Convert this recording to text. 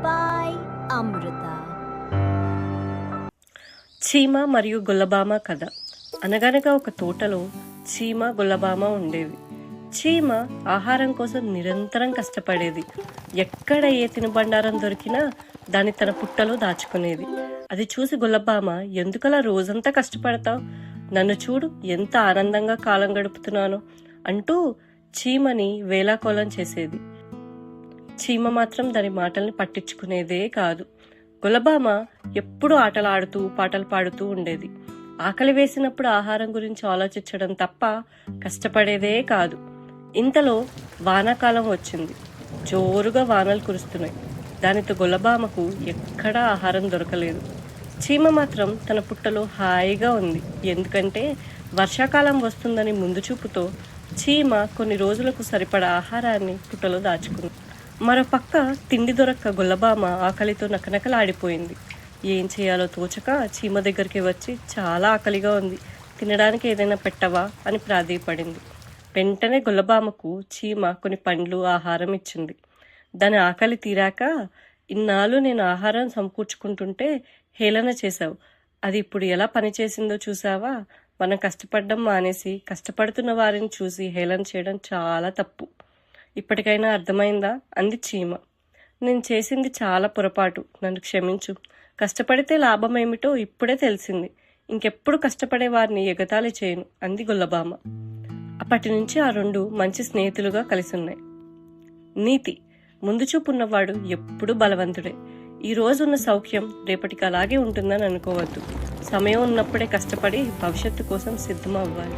by అమృత చీమ మరియు గుల్లబామ కథ. అనగనగా ఒక తోటలో చీమ గుల్లబామ ఉండేవి. చీమ ఆహారం కోసం నిరంతరం కష్టపడేది. ఎక్కడ ఏ తినుబండారం దొరికినా దాన్ని తన పుట్టలో దాచుకునేది. అది చూసి గుల్లబామ ఎందుకలా రోజంతా కష్టపడతావు? నన్ను చూడు ఎంత ఆనందంగా కాలం గడుపుతున్నానో అంటూ చీమని వేలాకోలం చేసేది. చీమ మాత్రం దాని మాటల్ని పట్టించుకునేదే కాదు. గులబామ ఎప్పుడూ ఆటలు ఆడుతూ పాటలు పాడుతూ ఉండేది. ఆకలి వేసినప్పుడు ఆహారం గురించి ఆలోచించడం తప్ప కష్టపడేదే కాదు. ఇంతలో వానాకాలం వచ్చింది. జోరుగా వానలు కురుస్తున్నాయి. దానితో గులబామకు ఎక్కడా ఆహారం దొరకలేదు. చీమ మాత్రం తన పుట్టలో హాయిగా ఉంది. ఎందుకంటే వర్షాకాలం వస్తుందని ముందు చూపుతో చీమ కొన్ని రోజులకు సరిపడా ఆహారాన్ని పుట్టలో దాచుకుంది. మరో పక్క తిండి దొరక్క గుల్లబామ ఆకలితో నకనకలాడిపోయింది. ఏం చేయాలో తోచక చీమ దగ్గరికి వచ్చి చాలా ఆకలిగా ఉంది. తినడానికి ఏదైనా పెట్టవా అని ప్రాధేయపడింది. వెంటనే గుల్లబామకు చీమ కొన్ని పండ్లు ఆహారం ఇచ్చింది. దాని ఆకలి తీరాక ఇన్నాళ్ళు నేను ఆహారం సమకూర్చుకుంటుంటే హేళన చేశావు. అది ఇప్పుడు ఎలా పనిచేసిందో చూసావా మనం కష్టపడడం మానేసి కష్టపడుతున్న వారిని చూసి హేళన చేయడం చాలా తప్పు. ఇప్పటికైనా అర్థమైందా? అంది చీమ. నేను చేసింది చాలా పొరపాటు. నన్ను క్షమించు. కష్టపడితే లాభం ఏమిటో ఇప్పుడే తెలిసింది. ఇంకెప్పుడు కష్టపడే వారిని ఎగతాళి చేయను అంది గుల్లబామ. అప్పటి నుంచి ఆ రెండు మంచి స్నేహితులుగా కలిసున్నాయి. నీతి ముందు చూపున్నవాడు ఎప్పుడూ బలవంతుడే. ఈ రోజున్న సౌఖ్యం రేపటికి అలాగే ఉంటుందని అనుకోవద్దు. సమయం ఉన్నప్పుడే కష్టపడి భవిష్యత్తు కోసం సిద్ధం అవ్వాలి